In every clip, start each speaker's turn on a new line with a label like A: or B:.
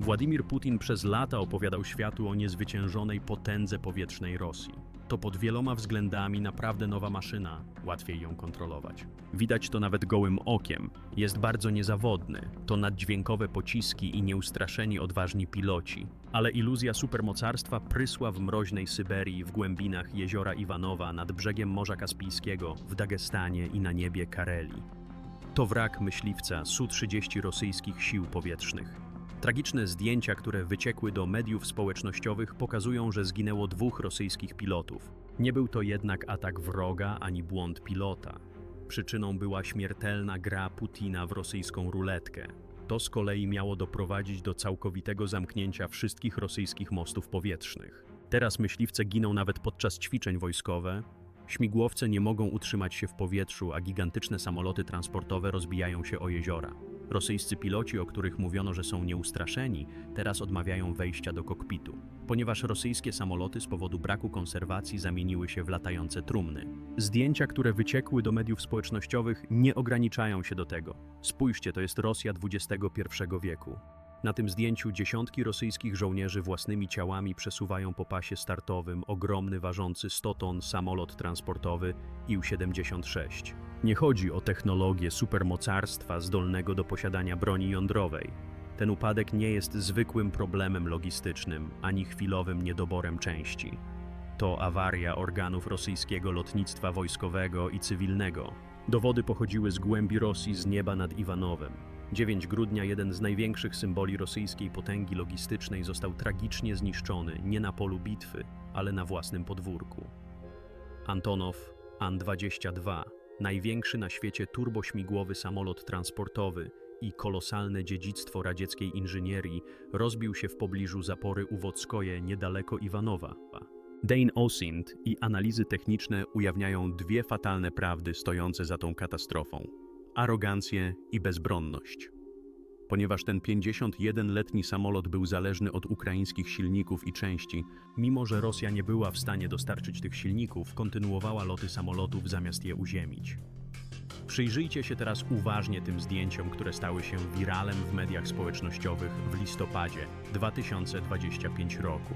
A: Władimir Putin przez lata opowiadał światu o niezwyciężonej potędze powietrznej Rosji. To pod wieloma względami naprawdę nowa maszyna, łatwiej ją kontrolować. Widać to nawet gołym okiem. Jest bardzo niezawodny. To naddźwiękowe pociski i nieustraszeni odważni piloci. Ale iluzja supermocarstwa prysła w mroźnej Syberii, w głębinach jeziora Iwanowa, nad brzegiem Morza Kaspijskiego, w Dagestanie i na niebie Karelii. To wrak myśliwca Su-30 rosyjskich sił powietrznych. Tragiczne zdjęcia, które wyciekły do mediów społecznościowych, pokazują, że zginęło dwóch rosyjskich pilotów. Nie był to jednak atak wroga ani błąd pilota. Przyczyną była śmiertelna gra Putina w rosyjską ruletkę. To z kolei miało doprowadzić do całkowitego zamknięcia wszystkich rosyjskich mostów powietrznych. Teraz myśliwce giną nawet podczas ćwiczeń wojskowe, śmigłowce nie mogą utrzymać się w powietrzu, a gigantyczne samoloty transportowe rozbijają się o jeziora. Rosyjscy piloci, o których mówiono, że są nieustraszeni, teraz odmawiają wejścia do kokpitu, ponieważ rosyjskie samoloty z powodu braku konserwacji zamieniły się w latające trumny. Zdjęcia, które wyciekły do mediów społecznościowych, nie ograniczają się do tego. Spójrzcie, to jest Rosja XXI wieku. Na tym zdjęciu dziesiątki rosyjskich żołnierzy własnymi ciałami przesuwają po pasie startowym ogromny ważący 100 ton samolot transportowy Ił-76. Nie chodzi o technologię supermocarstwa zdolnego do posiadania broni jądrowej. Ten upadek nie jest zwykłym problemem logistycznym ani chwilowym niedoborem części. To awaria organów rosyjskiego lotnictwa wojskowego i cywilnego. Dowody pochodziły z głębi Rosji z nieba nad Iwanowem. 9 grudnia jeden z największych symboli rosyjskiej potęgi logistycznej został tragicznie zniszczony nie na polu bitwy, ale na własnym podwórku. Antonow An-22, największy na świecie turbośmigłowy samolot transportowy i kolosalne dziedzictwo radzieckiej inżynierii, rozbił się w pobliżu zapory Uwodskoje niedaleko Iwanowa. Dane Osind i analizy techniczne ujawniają dwie fatalne prawdy stojące za tą katastrofą arogancję i bezbronność. Ponieważ ten 51-letni samolot był zależny od ukraińskich silników i części, mimo że Rosja nie była w stanie dostarczyć tych silników, kontynuowała loty samolotów zamiast je uziemić. Przyjrzyjcie się teraz uważnie tym zdjęciom, które stały się wiralem w mediach społecznościowych w listopadzie 2025 roku.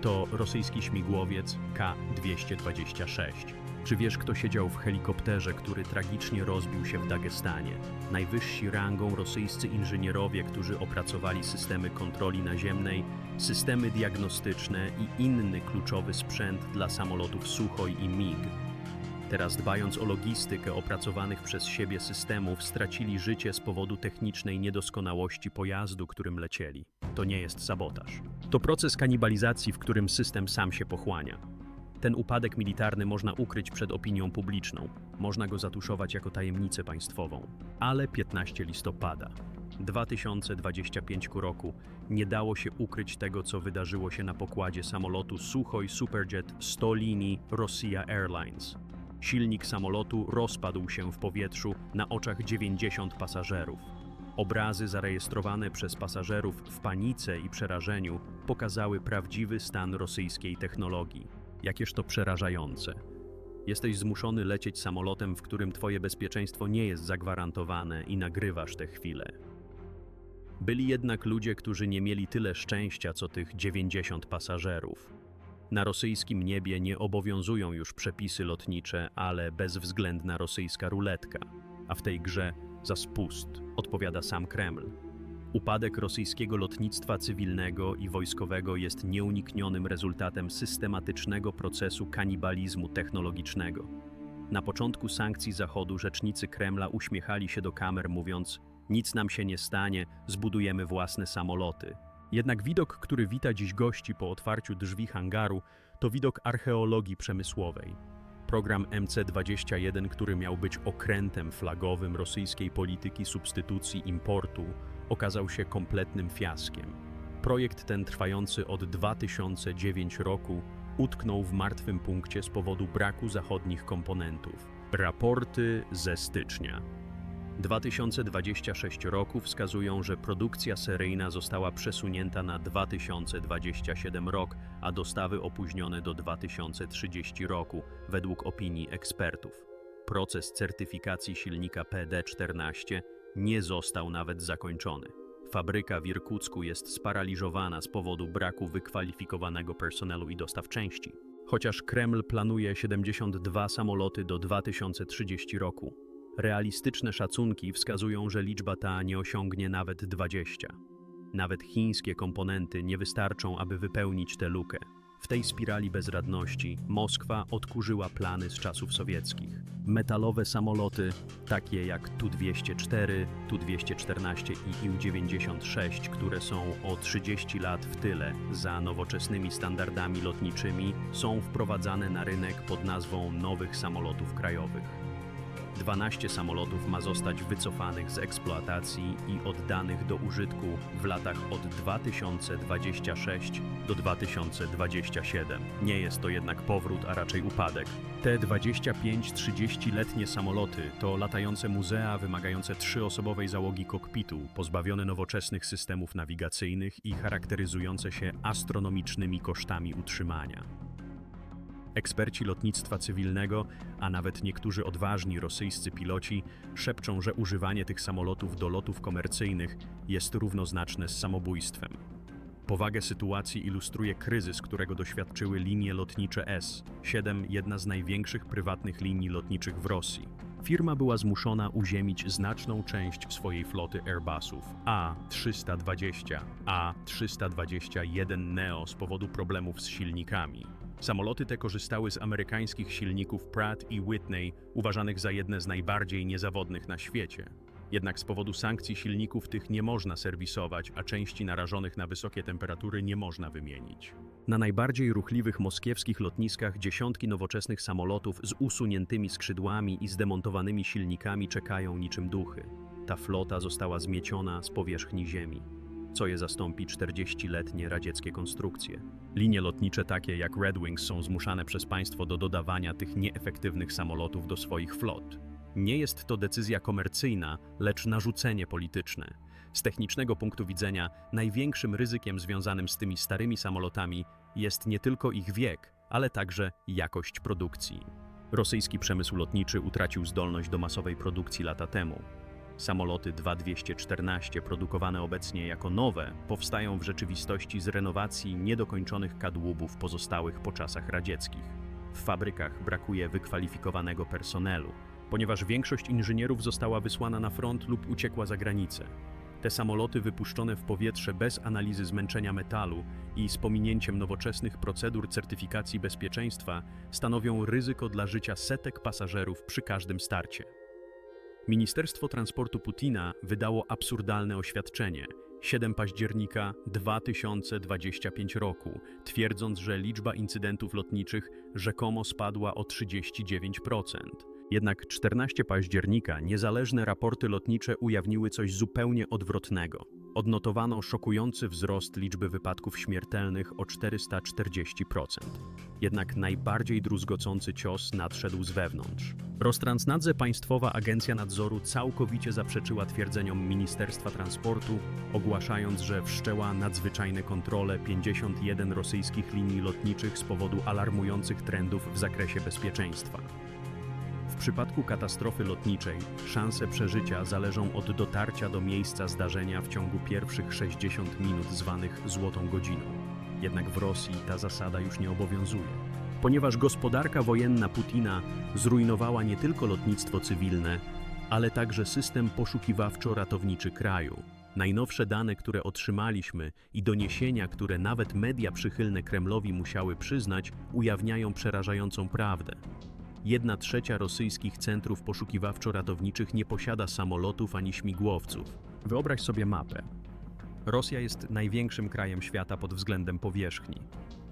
A: To rosyjski śmigłowiec K-226. Czy wiesz, kto siedział w helikopterze, który tragicznie rozbił się w Dagestanie? Najwyżsi rangą rosyjscy inżynierowie, którzy opracowali systemy kontroli naziemnej, systemy diagnostyczne i inny kluczowy sprzęt dla samolotów Suchoj i MiG. Teraz dbając o logistykę opracowanych przez siebie systemów, stracili życie z powodu technicznej niedoskonałości pojazdu, którym lecieli. To nie jest sabotaż. To proces kanibalizacji, w którym system sam się pochłania. Ten upadek militarny można ukryć przed opinią publiczną, można go zatuszować jako tajemnicę państwową. Ale 15 listopada 2025 roku nie dało się ukryć tego, co wydarzyło się na pokładzie samolotu Suchoj Superjet 100 linii Rosia Airlines. Silnik samolotu rozpadł się w powietrzu na oczach 90 pasażerów. Obrazy zarejestrowane przez pasażerów w panice i przerażeniu pokazały prawdziwy stan rosyjskiej technologii. Jakież to przerażające. Jesteś zmuszony lecieć samolotem, w którym twoje bezpieczeństwo nie jest zagwarantowane i nagrywasz te chwile. Byli jednak ludzie, którzy nie mieli tyle szczęścia, co tych 90 pasażerów. Na rosyjskim niebie nie obowiązują już przepisy lotnicze, ale bezwzględna rosyjska ruletka, a w tej grze za spust odpowiada sam Kreml. Upadek rosyjskiego lotnictwa cywilnego i wojskowego jest nieuniknionym rezultatem systematycznego procesu kanibalizmu technologicznego. Na początku sankcji Zachodu rzecznicy Kremla uśmiechali się do kamer, mówiąc: Nic nam się nie stanie, zbudujemy własne samoloty. Jednak widok, który wita dziś gości po otwarciu drzwi hangaru, to widok archeologii przemysłowej. Program MC-21, który miał być okrętem flagowym rosyjskiej polityki substytucji importu, okazał się kompletnym fiaskiem. Projekt ten, trwający od 2009 roku, utknął w martwym punkcie z powodu braku zachodnich komponentów. Raporty ze stycznia. 2026 roku wskazują, że produkcja seryjna została przesunięta na 2027 rok, a dostawy opóźnione do 2030 roku, według opinii ekspertów. Proces certyfikacji silnika PD-14 nie został nawet zakończony. Fabryka w Irkucku jest sparaliżowana z powodu braku wykwalifikowanego personelu i dostaw części. Chociaż Kreml planuje 72 samoloty do 2030 roku, realistyczne szacunki wskazują, że liczba ta nie osiągnie nawet 20. Nawet chińskie komponenty nie wystarczą, aby wypełnić tę lukę. W tej spirali bezradności Moskwa odkurzyła plany z czasów sowieckich. Metalowe samoloty, takie jak Tu-204, Tu-214 i Ił-96, które są o 30 lat w tyle za nowoczesnymi standardami lotniczymi, są wprowadzane na rynek pod nazwą nowych samolotów krajowych. 12 samolotów ma zostać wycofanych z eksploatacji i oddanych do użytku w latach od 2026 do 2027. Nie jest to jednak powrót, a raczej upadek. Te 25-30-letnie samoloty to latające muzea wymagające trzyosobowej załogi kokpitu, pozbawione nowoczesnych systemów nawigacyjnych i charakteryzujące się astronomicznymi kosztami utrzymania. Eksperci lotnictwa cywilnego, a nawet niektórzy odważni rosyjscy piloci szepczą, że używanie tych samolotów do lotów komercyjnych jest równoznaczne z samobójstwem. Powagę sytuacji ilustruje kryzys, którego doświadczyły linie lotnicze S-7, jedna z największych prywatnych linii lotniczych w Rosji. Firma była zmuszona uziemić znaczną część swojej floty Airbusów A320, A321 Neo z powodu problemów z silnikami. Samoloty te korzystały z amerykańskich silników Pratt i Whitney, uważanych za jedne z najbardziej niezawodnych na świecie. Jednak z powodu sankcji silników tych nie można serwisować, a części narażonych na wysokie temperatury nie można wymienić. Na najbardziej ruchliwych moskiewskich lotniskach dziesiątki nowoczesnych samolotów z usuniętymi skrzydłami i zdemontowanymi silnikami czekają niczym duchy. Ta flota została zmieciona z powierzchni ziemi co je zastąpi 40-letnie radzieckie konstrukcje. Linie lotnicze takie jak Red Wings są zmuszane przez państwo do dodawania tych nieefektywnych samolotów do swoich flot. Nie jest to decyzja komercyjna, lecz narzucenie polityczne. Z technicznego punktu widzenia największym ryzykiem związanym z tymi starymi samolotami jest nie tylko ich wiek, ale także jakość produkcji. Rosyjski przemysł lotniczy utracił zdolność do masowej produkcji lata temu. Samoloty 2214, produkowane obecnie jako nowe, powstają w rzeczywistości z renowacji niedokończonych kadłubów pozostałych po czasach radzieckich. W fabrykach brakuje wykwalifikowanego personelu, ponieważ większość inżynierów została wysłana na front lub uciekła za granicę. Te samoloty wypuszczone w powietrze bez analizy zmęczenia metalu i z pominięciem nowoczesnych procedur certyfikacji bezpieczeństwa stanowią ryzyko dla życia setek pasażerów przy każdym starcie. Ministerstwo Transportu Putina wydało absurdalne oświadczenie 7 października 2025 roku, twierdząc, że liczba incydentów lotniczych rzekomo spadła o 39%. Jednak 14 października niezależne raporty lotnicze ujawniły coś zupełnie odwrotnego. Odnotowano szokujący wzrost liczby wypadków śmiertelnych o 440%. Jednak najbardziej druzgocący cios nadszedł z wewnątrz. Rostransnadze Państwowa Agencja Nadzoru całkowicie zaprzeczyła twierdzeniom Ministerstwa Transportu, ogłaszając, że wszczęła nadzwyczajne kontrole 51 rosyjskich linii lotniczych z powodu alarmujących trendów w zakresie bezpieczeństwa. Przypadku katastrofy lotniczej szanse przeżycia zależą od dotarcia do miejsca zdarzenia w ciągu pierwszych 60 minut zwanych złotą godziną. Jednak w Rosji ta zasada już nie obowiązuje. Ponieważ gospodarka wojenna Putina zrujnowała nie tylko lotnictwo cywilne, ale także system poszukiwawczo-ratowniczy kraju. Najnowsze dane, które otrzymaliśmy i doniesienia, które nawet media przychylne Kremlowi musiały przyznać, ujawniają przerażającą prawdę. Jedna trzecia rosyjskich centrów poszukiwawczo-ratowniczych nie posiada samolotów ani śmigłowców. Wyobraź sobie mapę. Rosja jest największym krajem świata pod względem powierzchni.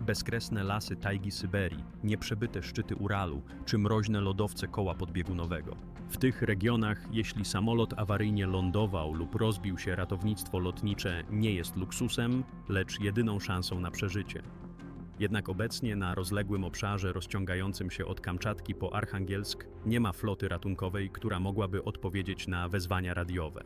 A: Bezkresne lasy tajgi Syberii, nieprzebyte szczyty Uralu czy mroźne lodowce koła podbiegunowego. W tych regionach, jeśli samolot awaryjnie lądował lub rozbił się, ratownictwo lotnicze nie jest luksusem, lecz jedyną szansą na przeżycie. Jednak obecnie na rozległym obszarze rozciągającym się od Kamczatki po Archangielsk nie ma floty ratunkowej, która mogłaby odpowiedzieć na wezwania radiowe.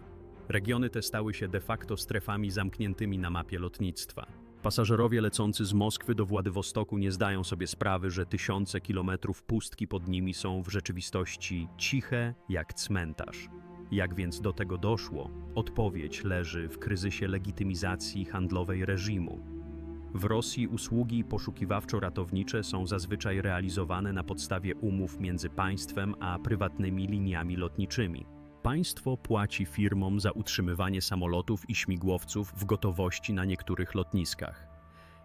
A: Regiony te stały się de facto strefami zamkniętymi na mapie lotnictwa. Pasażerowie lecący z Moskwy do Władywostoku nie zdają sobie sprawy, że tysiące kilometrów pustki pod nimi są w rzeczywistości ciche jak cmentarz. Jak więc do tego doszło? Odpowiedź leży w kryzysie legitymizacji handlowej reżimu. W Rosji usługi poszukiwawczo-ratownicze są zazwyczaj realizowane na podstawie umów między państwem a prywatnymi liniami lotniczymi. Państwo płaci firmom za utrzymywanie samolotów i śmigłowców w gotowości na niektórych lotniskach.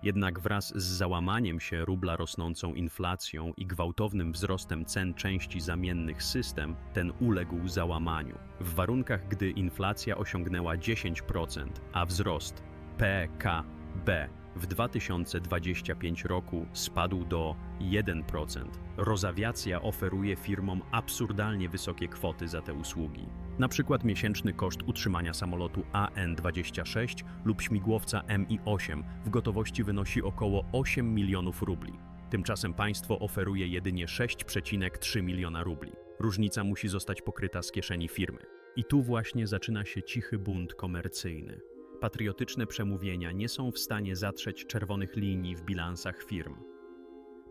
A: Jednak wraz z załamaniem się rubla rosnącą inflacją i gwałtownym wzrostem cen części zamiennych system, ten uległ załamaniu. W warunkach, gdy inflacja osiągnęła 10%, a wzrost PKB w 2025 roku spadł do 1%. Rozawiacja oferuje firmom absurdalnie wysokie kwoty za te usługi. Na przykład miesięczny koszt utrzymania samolotu AN-26 lub śmigłowca Mi-8 w gotowości wynosi około 8 milionów rubli. Tymczasem państwo oferuje jedynie 6,3 miliona rubli. Różnica musi zostać pokryta z kieszeni firmy. I tu właśnie zaczyna się cichy bunt komercyjny. Patriotyczne przemówienia nie są w stanie zatrzeć czerwonych linii w bilansach firm.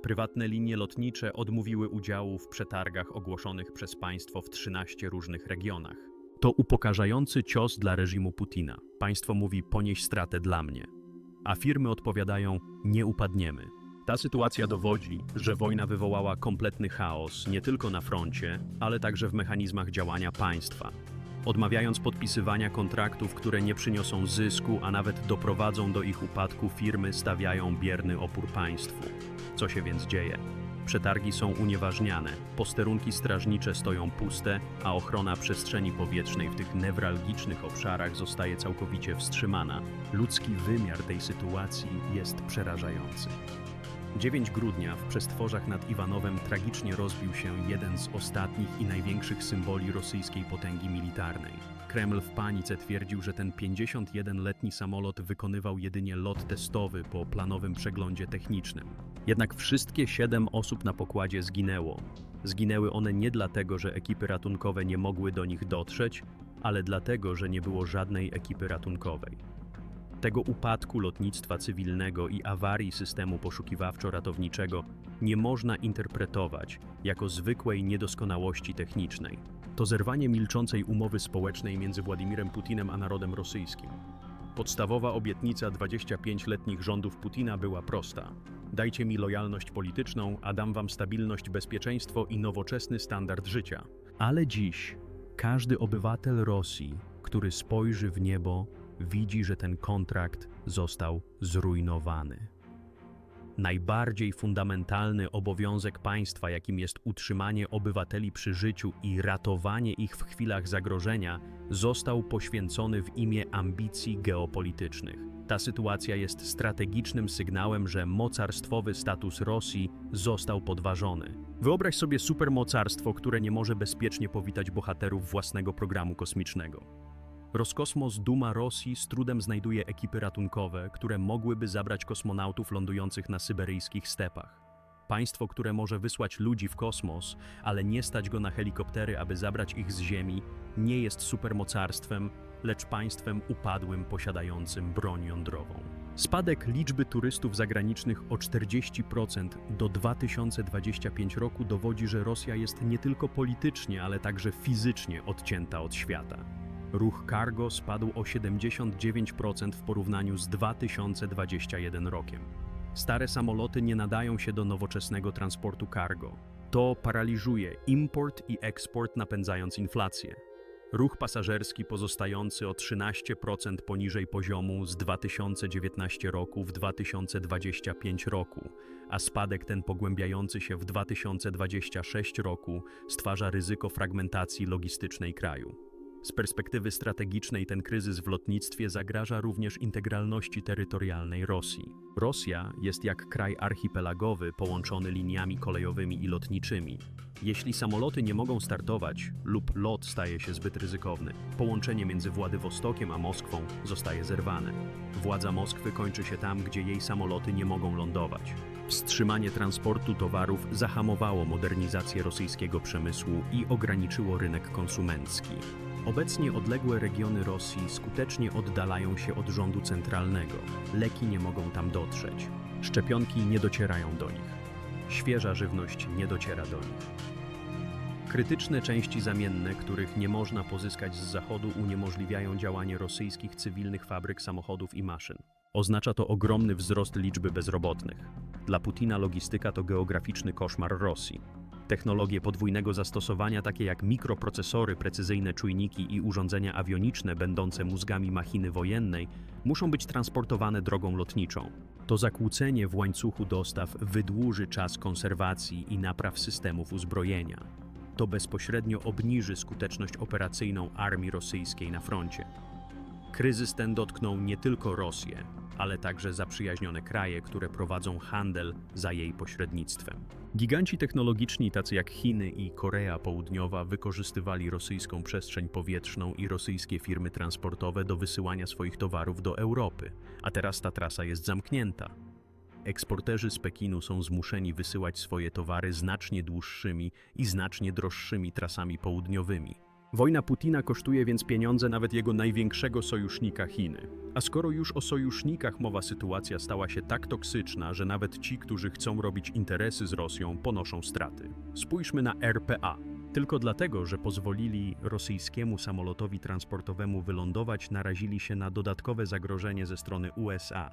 A: Prywatne linie lotnicze odmówiły udziału w przetargach ogłoszonych przez państwo w 13 różnych regionach. To upokarzający cios dla reżimu Putina. Państwo mówi ponieś stratę dla mnie, a firmy odpowiadają nie upadniemy. Ta sytuacja dowodzi, że wojna wywołała kompletny chaos nie tylko na froncie, ale także w mechanizmach działania państwa. Odmawiając podpisywania kontraktów, które nie przyniosą zysku, a nawet doprowadzą do ich upadku, firmy stawiają bierny opór państwu. Co się więc dzieje? Przetargi są unieważniane, posterunki strażnicze stoją puste, a ochrona przestrzeni powietrznej w tych newralgicznych obszarach zostaje całkowicie wstrzymana. Ludzki wymiar tej sytuacji jest przerażający. 9 grudnia w przestworzach nad Iwanowem tragicznie rozbił się jeden z ostatnich i największych symboli rosyjskiej potęgi militarnej. Kreml w panice twierdził, że ten 51-letni samolot wykonywał jedynie lot testowy po planowym przeglądzie technicznym. Jednak wszystkie siedem osób na pokładzie zginęło. Zginęły one nie dlatego, że ekipy ratunkowe nie mogły do nich dotrzeć, ale dlatego, że nie było żadnej ekipy ratunkowej. Tego upadku lotnictwa cywilnego i awarii systemu poszukiwawczo-ratowniczego nie można interpretować jako zwykłej niedoskonałości technicznej. To zerwanie milczącej umowy społecznej między Władimirem Putinem a narodem rosyjskim. Podstawowa obietnica 25-letnich rządów Putina była prosta. Dajcie mi lojalność polityczną, a dam wam stabilność, bezpieczeństwo i nowoczesny standard życia. Ale dziś każdy obywatel Rosji, który spojrzy w niebo, widzi, że ten kontrakt został zrujnowany. Najbardziej fundamentalny obowiązek państwa, jakim jest utrzymanie obywateli przy życiu i ratowanie ich w chwilach zagrożenia, został poświęcony w imię ambicji geopolitycznych. Ta sytuacja jest strategicznym sygnałem, że mocarstwowy status Rosji został podważony. Wyobraź sobie supermocarstwo, które nie może bezpiecznie powitać bohaterów własnego programu kosmicznego. Roskosmos Duma Rosji z trudem znajduje ekipy ratunkowe, które mogłyby zabrać kosmonautów lądujących na syberyjskich stepach. Państwo, które może wysłać ludzi w kosmos, ale nie stać go na helikoptery, aby zabrać ich z Ziemi, nie jest supermocarstwem, lecz państwem upadłym posiadającym broń jądrową. Spadek liczby turystów zagranicznych o 40% do 2025 roku dowodzi, że Rosja jest nie tylko politycznie, ale także fizycznie odcięta od świata. Ruch cargo spadł o 79% w porównaniu z 2021 rokiem. Stare samoloty nie nadają się do nowoczesnego transportu cargo. To paraliżuje import i eksport, napędzając inflację. Ruch pasażerski pozostający o 13% poniżej poziomu z 2019 roku w 2025 roku, a spadek ten pogłębiający się w 2026 roku stwarza ryzyko fragmentacji logistycznej kraju. Z perspektywy strategicznej ten kryzys w lotnictwie zagraża również integralności terytorialnej Rosji. Rosja jest jak kraj archipelagowy połączony liniami kolejowymi i lotniczymi. Jeśli samoloty nie mogą startować lub lot staje się zbyt ryzykowny, połączenie między Władywostokiem a Moskwą zostaje zerwane. Władza Moskwy kończy się tam, gdzie jej samoloty nie mogą lądować. Wstrzymanie transportu towarów zahamowało modernizację rosyjskiego przemysłu i ograniczyło rynek konsumencki. Obecnie odległe regiony Rosji skutecznie oddalają się od rządu centralnego. Leki nie mogą tam dotrzeć. Szczepionki nie docierają do nich. Świeża żywność nie dociera do nich. Krytyczne części zamienne, których nie można pozyskać z zachodu, uniemożliwiają działanie rosyjskich cywilnych fabryk samochodów i maszyn. Oznacza to ogromny wzrost liczby bezrobotnych. Dla Putina logistyka to geograficzny koszmar Rosji. Technologie podwójnego zastosowania, takie jak mikroprocesory, precyzyjne czujniki i urządzenia awioniczne będące mózgami machiny wojennej, muszą być transportowane drogą lotniczą. To zakłócenie w łańcuchu dostaw wydłuży czas konserwacji i napraw systemów uzbrojenia. To bezpośrednio obniży skuteczność operacyjną armii rosyjskiej na froncie. Kryzys ten dotknął nie tylko Rosję, ale także zaprzyjaźnione kraje, które prowadzą handel za jej pośrednictwem. Giganci technologiczni tacy jak Chiny i Korea Południowa wykorzystywali rosyjską przestrzeń powietrzną i rosyjskie firmy transportowe do wysyłania swoich towarów do Europy, a teraz ta trasa jest zamknięta. Eksporterzy z Pekinu są zmuszeni wysyłać swoje towary znacznie dłuższymi i znacznie droższymi trasami południowymi. Wojna Putina kosztuje więc pieniądze nawet jego największego sojusznika Chiny. A skoro już o sojusznikach mowa, sytuacja stała się tak toksyczna, że nawet ci, którzy chcą robić interesy z Rosją, ponoszą straty. Spójrzmy na RPA. Tylko dlatego, że pozwolili rosyjskiemu samolotowi transportowemu wylądować, narazili się na dodatkowe zagrożenie ze strony USA,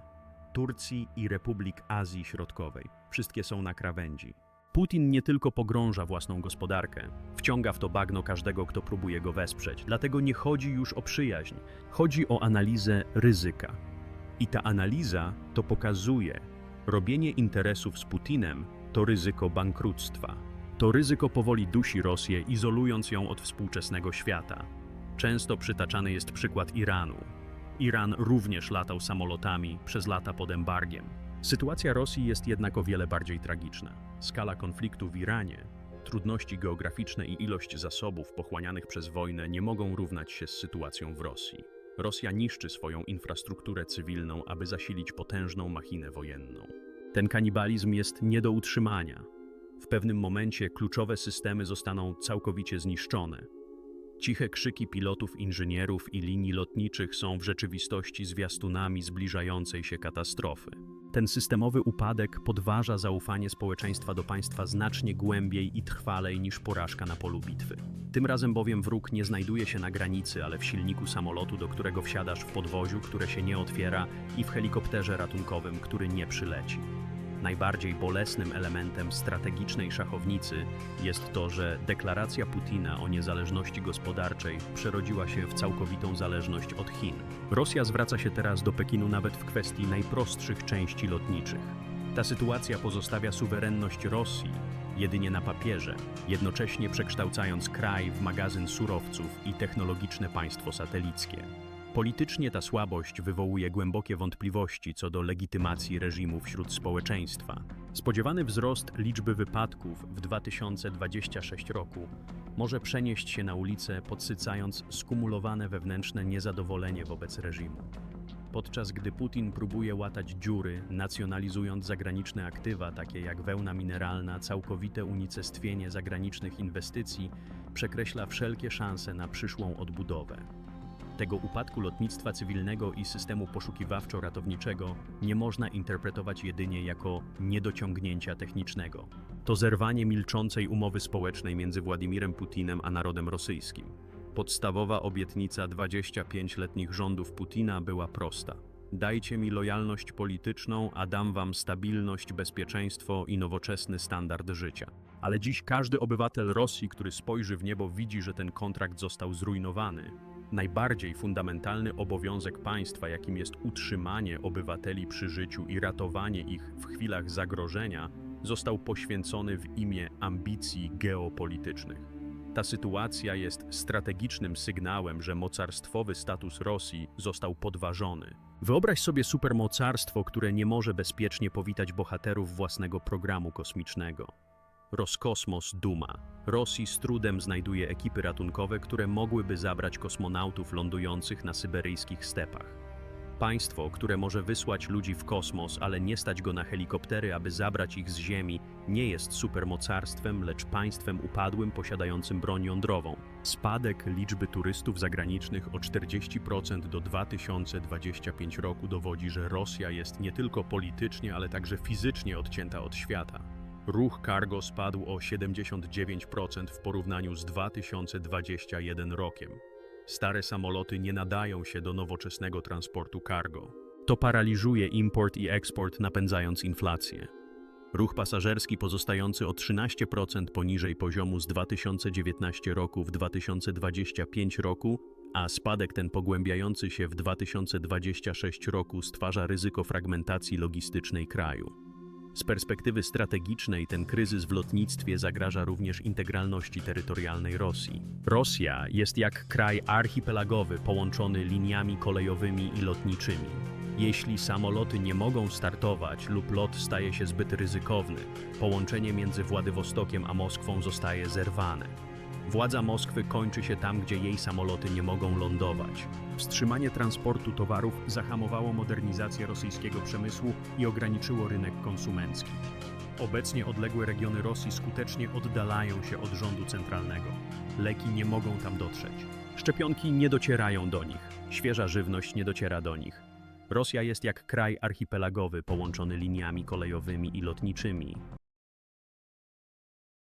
A: Turcji i Republik Azji Środkowej. Wszystkie są na krawędzi. Putin nie tylko pogrąża własną gospodarkę, wciąga w to bagno każdego, kto próbuje go wesprzeć. Dlatego nie chodzi już o przyjaźń, chodzi o analizę ryzyka. I ta analiza to pokazuje, robienie interesów z Putinem to ryzyko bankructwa. To ryzyko powoli dusi Rosję, izolując ją od współczesnego świata. Często przytaczany jest przykład Iranu. Iran również latał samolotami przez lata pod embargiem. Sytuacja Rosji jest jednak o wiele bardziej tragiczna. Skala konfliktu w Iranie, trudności geograficzne i ilość zasobów pochłanianych przez wojnę nie mogą równać się z sytuacją w Rosji. Rosja niszczy swoją infrastrukturę cywilną, aby zasilić potężną machinę wojenną. Ten kanibalizm jest nie do utrzymania. W pewnym momencie kluczowe systemy zostaną całkowicie zniszczone. Ciche krzyki pilotów, inżynierów i linii lotniczych są w rzeczywistości zwiastunami zbliżającej się katastrofy. Ten systemowy upadek podważa zaufanie społeczeństwa do państwa znacznie głębiej i trwalej niż porażka na polu bitwy. Tym razem bowiem wróg nie znajduje się na granicy, ale w silniku samolotu, do którego wsiadasz w podwoziu, które się nie otwiera i w helikopterze ratunkowym, który nie przyleci. Najbardziej bolesnym elementem strategicznej szachownicy jest to, że deklaracja Putina o niezależności gospodarczej przerodziła się w całkowitą zależność od Chin. Rosja zwraca się teraz do Pekinu nawet w kwestii najprostszych części lotniczych. Ta sytuacja pozostawia suwerenność Rosji jedynie na papierze, jednocześnie przekształcając kraj w magazyn surowców i technologiczne państwo satelickie. Politycznie ta słabość wywołuje głębokie wątpliwości co do legitymacji reżimu wśród społeczeństwa. Spodziewany wzrost liczby wypadków w 2026 roku może przenieść się na ulicę, podsycając skumulowane wewnętrzne niezadowolenie wobec reżimu. Podczas gdy Putin próbuje łatać dziury, nacjonalizując zagraniczne aktywa, takie jak wełna mineralna, całkowite unicestwienie zagranicznych inwestycji przekreśla wszelkie szanse na przyszłą odbudowę. Tego upadku lotnictwa cywilnego i systemu poszukiwawczo-ratowniczego nie można interpretować jedynie jako niedociągnięcia technicznego. To zerwanie milczącej umowy społecznej między Władimirem Putinem a narodem rosyjskim. Podstawowa obietnica 25-letnich rządów Putina była prosta. Dajcie mi lojalność polityczną, a dam wam stabilność, bezpieczeństwo i nowoczesny standard życia. Ale dziś każdy obywatel Rosji, który spojrzy w niebo, widzi, że ten kontrakt został zrujnowany. Najbardziej fundamentalny obowiązek państwa, jakim jest utrzymanie obywateli przy życiu i ratowanie ich w chwilach zagrożenia, został poświęcony w imię ambicji geopolitycznych. Ta sytuacja jest strategicznym sygnałem, że mocarstwowy status Rosji został podważony. Wyobraź sobie supermocarstwo, które nie może bezpiecznie powitać bohaterów własnego programu kosmicznego. Roskosmos duma. Rosji z trudem znajduje ekipy ratunkowe, które mogłyby zabrać kosmonautów lądujących na syberyjskich stepach. Państwo, które może wysłać ludzi w kosmos, ale nie stać go na helikoptery, aby zabrać ich z Ziemi, nie jest supermocarstwem, lecz państwem upadłym posiadającym broń jądrową. Spadek liczby turystów zagranicznych o 40% do 2025 roku dowodzi, że Rosja jest nie tylko politycznie, ale także fizycznie odcięta od świata. Ruch cargo spadł o 79% w porównaniu z 2021 rokiem. Stare samoloty nie nadają się do nowoczesnego transportu cargo. To paraliżuje import i eksport, napędzając inflację. Ruch pasażerski pozostający o 13% poniżej poziomu z 2019 roku w 2025 roku, a spadek ten pogłębiający się w 2026 roku stwarza ryzyko fragmentacji logistycznej kraju. Z perspektywy strategicznej ten kryzys w lotnictwie zagraża również integralności terytorialnej Rosji. Rosja jest jak kraj archipelagowy połączony liniami kolejowymi i lotniczymi. Jeśli samoloty nie mogą startować lub lot staje się zbyt ryzykowny, połączenie między Władywostokiem a Moskwą zostaje zerwane. Władza Moskwy kończy się tam, gdzie jej samoloty nie mogą lądować. Wstrzymanie transportu towarów zahamowało modernizację rosyjskiego przemysłu i ograniczyło rynek konsumencki. Obecnie odległe regiony Rosji skutecznie oddalają się od rządu centralnego. Leki nie mogą tam dotrzeć. Szczepionki nie docierają do nich. Świeża żywność nie dociera do nich. Rosja jest jak kraj archipelagowy połączony liniami kolejowymi i lotniczymi.